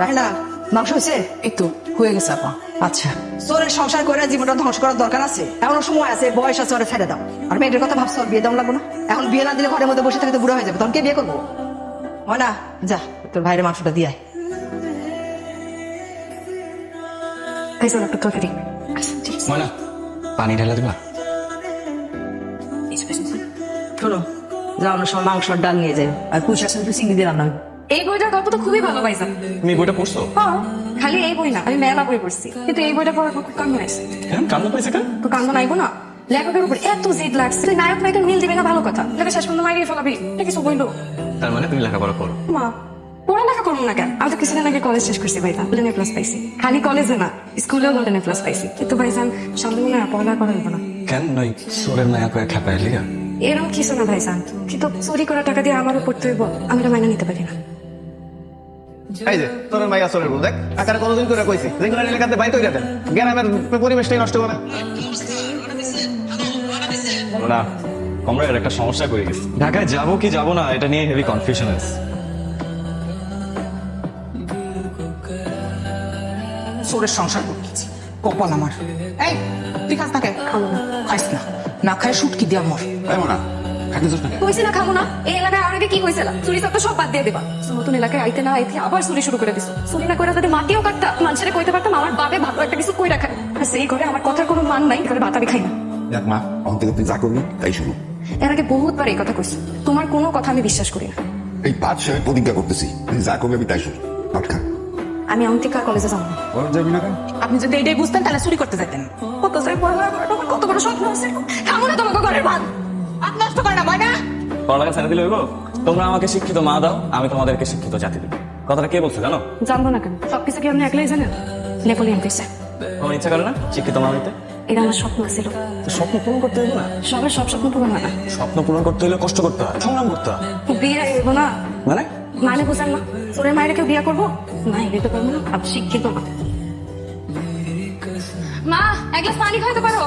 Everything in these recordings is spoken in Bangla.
রায়না মাংস হয়েছে? এই তো হয়ে গেছে আপা। আচ্ছা। তোর সংসার করে জীবনটা ধ্বংস করার দরকার আছে। এখনও সময় আছে বয়স আছে ওরা ছেড়ে দাও। আর মেয়েটার কথা ভাবছ বিয়ে দাম লাগবো না? এখন বিয়ে না দিলে ঘরের মধ্যে বসে থাকতে বুড়ো হয়ে যাবে। তখন কে বিয়ে করব? হয় না যা তোর ভাইয়ের মাংসটা দিয়ে আয়। ভাইজান একটা তরকারি আচ্ছা ঠিক আছে ময়না পানি ঢেলে দিবা? এই যে ভাইজান, শোনো যাওয়ানোর ডাল নিয়ে যাই। আর শাক একটু চিংড়ি দিয়ে বইটার গল্প তো খুবই ভালো তুমি বইটা পড়ছো? হ্যাঁ খালি এই বই না আমি মেলা বই পড়ছি। কিন্তু এই বইটা পড়ার পর খুব কেন কান্না পাইছে কেন? তো কান্দ নাইবো না। লেখকের উপর এত জেদ লাগছে। তুই নায়ক নায়কের মিল দিবে না ভালো কথা। লেখা শেষ পর্যন্ত ফেলাবি। এটা কিছু বইলো তার মানে তুমি লেখাপড়া করো? মা পড়ালেখা করব না কেন? আমি তো কিছুদিন আগে কলেজ শেষ করছি ভাইজান। গোল্ডেন প্লাস পাইছি। খালি কলেজে না স্কুলেও গোল্ডেন প্লাস পাইছি। কিন্তু ভাইজান সামনে মনে হয় পড়ালেখা করা যাবে না। কেন? নই সোরের মায়া করে খেপাই লিগা? এরকম কিছু না ভাইজান। কিন্তু চুরি করা টাকা দিয়ে আমারও পড়তে হইব। আমি এটা মাইনা নিতে পারি না। এই যে তোর মাই আসরের বল দেখ। আকারে কতদিন করে কইছি রেগুলার এলাকাতে বাইর কইরা দেন। গ্রামের পরিবেশটাই নষ্ট করে না। এর একটা সমস্যা করে গেছি। ঢাকায় যাব কি যাব না এটা নিয়ে হেভি কনফিউশন আছে সোরের সংসার করতেছি কপাল আমার। এই তুই খাস না কে? খাইস না। না খায় শুটকি দিয়া মর। না। কইছি না খাব না। এই এলাকায় আমার আগে কি হয়েছিল চুরি তো সব বাদ দিয়ে দেবা। নতুন এলাকায় আইতে না আইতে আবার চুরি শুরু করে দিছো। চুরি না করে যদি মাটিও কাটতা মানুষের কইতে পারতাম আমার বাপে ভালো একটা কিছু কই রাখা আর সেই করে আমার কথার কোনো মান নাই এখানে ভাত আমি খাই না। দেখ মা অন থেকে তুই যা করবি তাই শুনো এর আগে বহুতবার এই কথা কইছি। তোমার কোনো কথা আমি বিশ্বাস করি না। এই পাঁচ সাহেব প্রতিজ্ঞা করতেছি তুই যা করবি আমি তাই শুনি আমি অন্তিকা কলেজে যাব ওর যাবি না কেন? আপনি যদি এটাই বুঝতেন তাহলে চুরি করতে যেতেন কত বড় স্বপ্ন আছে। তোমাকে ঘরের ভাত। আর নষ্ট করে না ময়না পড়ালেখা ছেড়ে দিলে হইব? তোমরা আমাকে শিক্ষিত মা দাও আমি তোমাদেরকে শিক্ষিত জাতি দেবো। কথাটা কে বলছো জানো? জানব না কেন? সবকিছু কি আপনি একলাই জানেন? নেপোলিয়ান কইছে তোমার ইচ্ছা করে না? শিক্ষিত মা হইতে? এটা আমার স্বপ্ন ছিল। স্বপ্ন পূরণ করতে হইব না? সবার সব স্বপ্ন পূরণ হয় না। স্বপ্ন পূরণ করতে হলে কষ্ট করতে হয় সংগ্রাম করতে হয়। বিয়ে হইব না? মানে? মানে বুঝেন না। তোরের মায়ের কেউ বিয়ে করব? না এগুলো পারব না। আমি শিক্ষিত না মা এক গ্লাস পানি খাইতে পারো?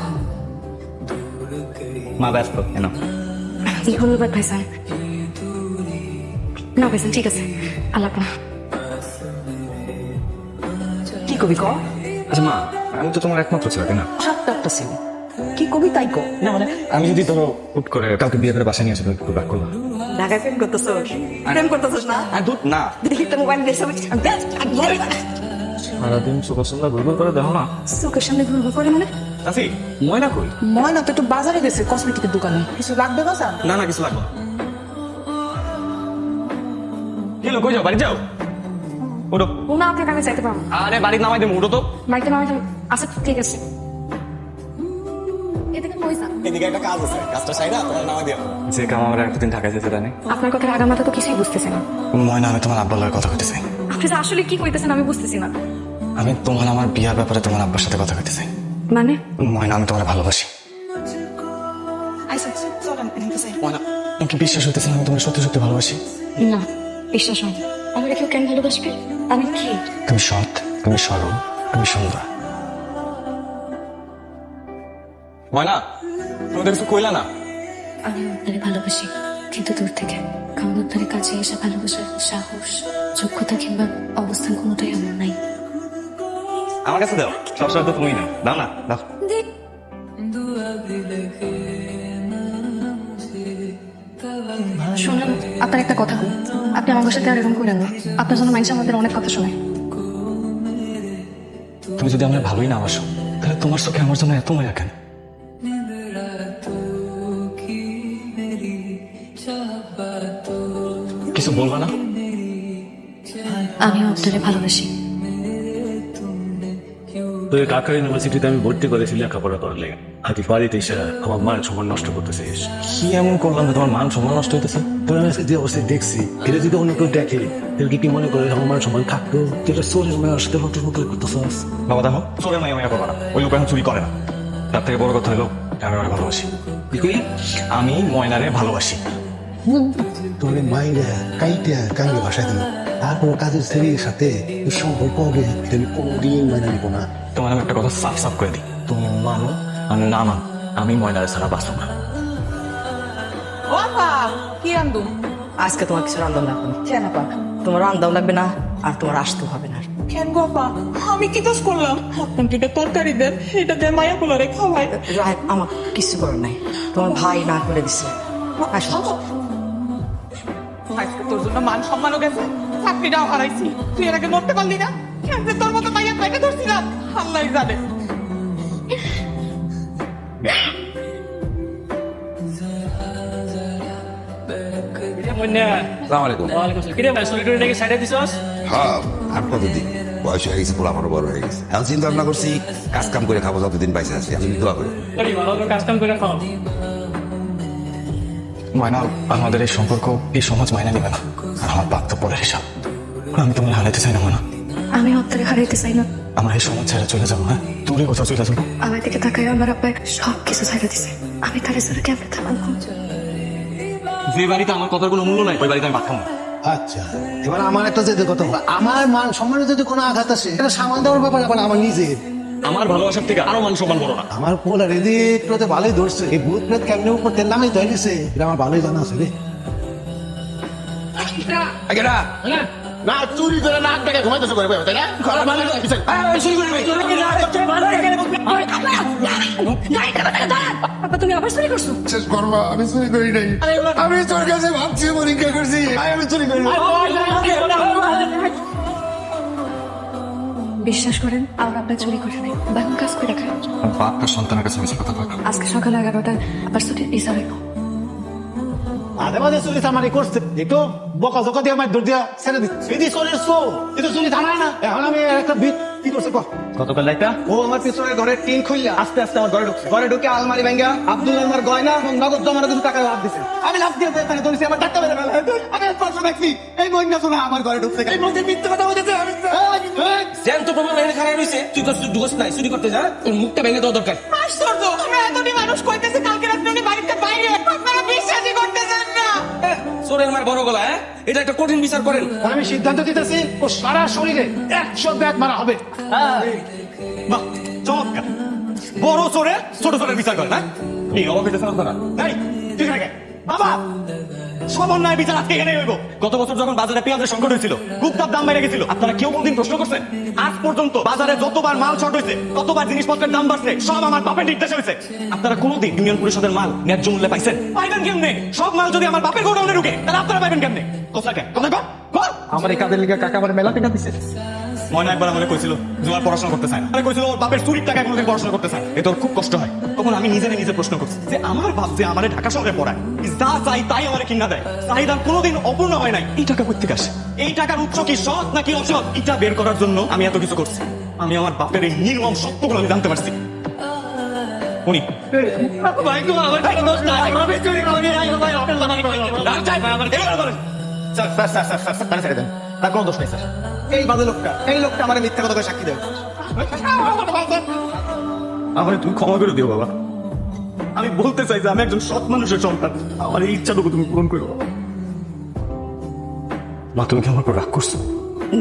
মা ব্যস্ত কেন ধন্যবাদ ভাইসান না ভাইসান ঠিক আছে আল্লাহ কি কবি ক আচ্ছা মা আমি তো তোমার একমাত্র ছেলে না? সাতটা একটা ছিল। কি কবি তাই ক না মানে আমি যদি ধরো হুট করে কাউকে বিয়ে করে বাসায় নিয়ে আসব একটু রাগ করলাম ঢাকায় প্রেম করতেছ? প্রেম করতেছিস না? আর দুধ না। দেখি তো মোবাইল দিয়ে না। সারাদিন সুপার সুন্দর ঘুরঘুর করে দেখো না। চোখের সামনে ঘুরঘুর করে মানে? আছি ময়না কই? ময়না তো একটু বাজারে গেছে কসমেটিকের দোকানে। কিছু লাগবে বাজার না না কিছু লাগবে লোক কই যাও বাড়ি যাও? উঠো না আপনাকে আমি চাইতে পারব। আরে বাড়ি নামাই দেবো উঠো তো। বাড়িতে নামাই যাব আচ্ছা ঠিক আছে। এদিকে কই যান? এদিকে একটা কাজ আছে কাজটা সাইডা তোমার দিও যে কাম আমরা একদিন ঢাকা যেতে জানি আপনার কথার আগামাথা তো কিছুই বুঝতেছি না। ময়না আমি তোমার আব্বার লগে কথা কইতে চাই আপনি আসলে কি কইতেছেন আমি বুঝতেছি না। আমি তোমার আমার বিয়ার ব্যাপারে তোমার আব্বার সাথে কথা কইতে চাই মানে? ময়না আমি তোমার ভালোবাসি। যাই। ময়না তোমাকে বিশ্বাস হইতেছে আমি তোমার সত্যি সত্যি ভালোবাসি। না বিশ্বাস হয় না। আমার কেউ কেন ভালোবাসবে? আমি কি? তুমি সৎ তুমি সরল তুমি সুন্দর। ময়না তুমি তো কিছু কইলা না? আমি আপনারে ভালোবাসি কিন্তু দূর থেকে। কারণ আপনার কাছে এসে ভালোবাসার সাহস যোগ্যতা কিংবা অবস্থান কোনোটাই আমার নাই। আমার কাছে দাও। সবসময় তো তুমি নাও দাও না দাও। শোনেন আপনার একটা কথা আপনি আমার সাথে আর এরকম করেন না। আপনার জন্য মানুষ আমাদের অনেক কথা শোনে তুমি যদি আমার ভালোই না বাসো তাহলে তোমার চোখে আমার জন্য এত মায়া কেন? কিছু বলবা না? আমিও আপনারে ভালোবাসি। তোর ঢাকা ইউনিভার্সিটিতে আমি ভর্তি করেছি লেখাপড়া করার লেগে। আর তুই বাড়িতে এসে আমার মায়ের সময় নষ্ট করতেছিস কি এমন করলাম যে তোমার মান সম্মান নষ্ট হইতেছে? তোর আমি যে অবশ্যই দেখছি এটা যদি অন্য কেউ দেখে কি মনে করে আমার মান সম্মান থাকতো? তুই এটা সোরের মেয়ের সাথে করতেছিস বাবা দেখো চোরের মায়া মায়া করবা না। ওই লোক এখন চুরি করে না। তার থেকে বড় কথা হলো আমি ওরা ভালোবাসি। কি আমি ময়নারে ভালোবাসি। তোর মাইরা কাইটা কাঙ্গে ভাষায় দিল। তারপর কাজের ছেলের সাথে সম্পর্ক হবে তুমি কোনোদিন নিব না। তোমার আমি একটা কথা সাফ সাফ করে দিই। তুমি মানো আর না মানো আমি ময়নারে ছাড়া বাঁচব না। কি রান্ধু আজকে তোমার কিছু লাগবে না কেন তোমার লাগবে না আর তোর আসতে হবে না। কেন বাবা আমি কি দোষ করলাম? আপনার দুটো তরকারি দেন? এটা দিয়ে মায়া পোলারে খাওয়াই। আমার কিছু করার নাই। তোমার ভাই না করে দিছে। আসো। আজকে তোর জন্য মান সম্মানও গেছে। চাকরিটাও হারাইছি। তুই এর আগে মরতে পারলি না। কেন তোর মতো ধরছিলাম আল্লাহ জানে। হ্যাঁ চিন্তা ভাবনা করছি কাজ কাম করে খাব যতদিন পাইছে আছি। আমি দোয়া করি। ময়না আমাদের এই সম্পর্ক এই সমাজ মাইনা নেবে না। আর আমার বাধ্য তো পরের হিসাব। আমি তোমার হারাইতে চাই না মনে আমি হত্যারে হারাইতে চাই না। আমার এই সমাজ ছেড়ে চলে যাব হ্যাঁ? দূরে কোথাও চলে যাব। আমার দিকে তাকায় আমার আব্বাই সব কিছু ছাইড়া দিছে। আমি তার সাথে কেমনে থাকব? যে বাড়িতে আমার কথার কোনো মূল্য নাই ওই বাড়িতে আমি আচ্ছা এবার আমার একটা যেতে কথা আমার মান সম্মানে যদি কোনো আঘাত আসে এটা সামাল দেওয়ার ব্যাপার এখন আমার নিজের আমার ভালোবাসার থেকে আরও মান সম্মান বড় না। আমার প্রতি ভালোই ধরছে। এই ভূত প্রেত কেমনে উপর তেল নামাই তো গেছে এটা আমার ভালোই জানা আছে রে। না চুরি করে নাক টাকা ঘুমাইতেছে করে তাই না? আব্বা তুমি আবার চুরি করছ? শেষ করবা আমি চুরি করি নাই। আমি তোর কাছে ভাবছি পরীক্ষা করছি। আমি চুরি করি। বিশ্বাস করেন আমার আব্বা চুরি করে নাই। বাকি কাজ করে বাপ আর সন্তানের কাছে কথা আজকে সকাল এগারোটায় আবার ছুটির বিচার হইব মাঝে মাঝে চুরি চামারি করছে। একটু বকা জকা দিয়ে আমার দিয়া ছেড়ে দিচ্ছে এদি চুরির চো এটা চুরি না। এখন আমি একটা বিট কি করছে কহ গতকাল রাইতা ও আমার ঘরের টিন খুললা আস্তে আস্তে আমার ঘরে ঢুকছে। ঘরে ঢুকে আলমারি ভেঙ্গা আব্দুল আমার গয়না এবং নগদ জমানো কিছু টাকা লাভ দিছে। আমি লাভ দিয়ে এখানে ধরেছি আমার টাকা আমি স্পর্শ দেখছি এই মহিলা শোনা আমার ঘরে ঢুকছে এই মধ্যে মিথ্যে কথা বলতেছে। আমি জ্যান্ত প্রমাণ এখানে খারাপ রয়েছে। তুই তো নাই চুরি করতে যা। মুখটা ভেঙে দেওয়া দরকার। আশ্চর্য আমরা এতটি মানুষ কইতেছে কালকে রাত্রে উনি বাড়িতে চোরের মার বড় গলা হ্যাঁ? এটা একটা কঠিন বিচার করেন। আমি সিদ্ধান্ত দিতেছি ও সারা শরীরে একশো ব্যাগ মারা হবে। বাহ চমৎকার। বড় চোরে ছোট চোরের বিচার করে না এই অবাক এটা এখানে বাবা! সমন্বয় বিচার আজকে এখানে হইব। গত বছর যখন বাজারে পেঁয়াজের সংকট হয়েছিল দাম বেড়ে গেছিল। আপনারা কেউ কোনদিন প্রশ্ন করছেন? আজ পর্যন্ত বাজারে যতবার মাল শর্ট হয়েছে জিনিসপত্রের দাম বাড়ছে, সব আমার বাপের নির্দেশ হয়েছে। আপনারা কোনোদিন ইউনিয়ন পরিষদের মাল ন্যায্য মূল্যে পাইছেন? পাইবেন কেমনে? সব মাল যদি আমার বাপের গোডাউনে ঢুকে, তাহলে আপনারা পাইবেন কেমনে? কর আমার এই কাদের লিগে কাকা আমার মেলা টাকা দিছে ময়না একবার আমাকে কইছিল ওর পড়াশোনা করতে চায় না আরে কইছিল ওর বাপের চুরির টাকায় কোনোদিন পড়াশোনা করতে চায় না। এতে ওর খুব কষ্ট হয় তখন আমি নিজে নিজে প্রশ্ন করছি যে আমার বাপ যে আমারে ঢাকা শহরে পড়ায় যা চাই তাই আমারে কিনা দেয় চাহিদার কোনোদিন অপূর্ণ হয় নাই এই টাকা কোথেকে আসে এই টাকার উৎস কি সৎ নাকি অসৎ এটা বের করার জন্য আমি এত কিছু করছি আমি আমার বাপের এই নির্মম সত্যগুলো আমি জানতে পারছি উনি তারা তার কোনো দোষ নেই স্যার এই বাদে লোকটা এই লোকটা আমার মিথ্যা কথা সাক্ষী দেবে আমার তুমি ক্ষমা করে দিও বাবা। আমি বলতে চাই যে আমি একজন সৎ মানুষের সন্তান। আমার এই ইচ্ছাটুকু তুমি পূরণ করো মা তুমি কি আমার উপর রাগ করছ?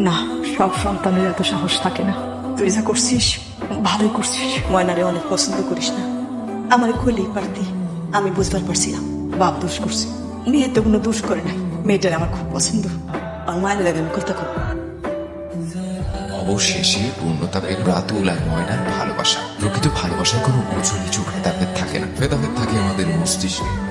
না সব সন্তানের এত সাহস থাকে না। তুই যা করছিস ভালোই করছিস। ময়নারে অনেক পছন্দ করিস না। আমার খুলেই পারতি আমি বুঝবার পারছিলাম বাপ দোষ করছি। মেয়ে তো কোনো দোষ করে নাই। মেয়েটার আমার খুব পছন্দ। আর মায়ের লাগে আমি কথা খুব অবশেষে পূর্ণতা পেল রাতুল আর ময়নার ভালোবাসা। প্রকৃত ভালোবাসার কোনো উঁচু নিচু ভেদাভেদ থাকে না। ভেদাভেদ থাকে আমাদের মস্তিষ্কে।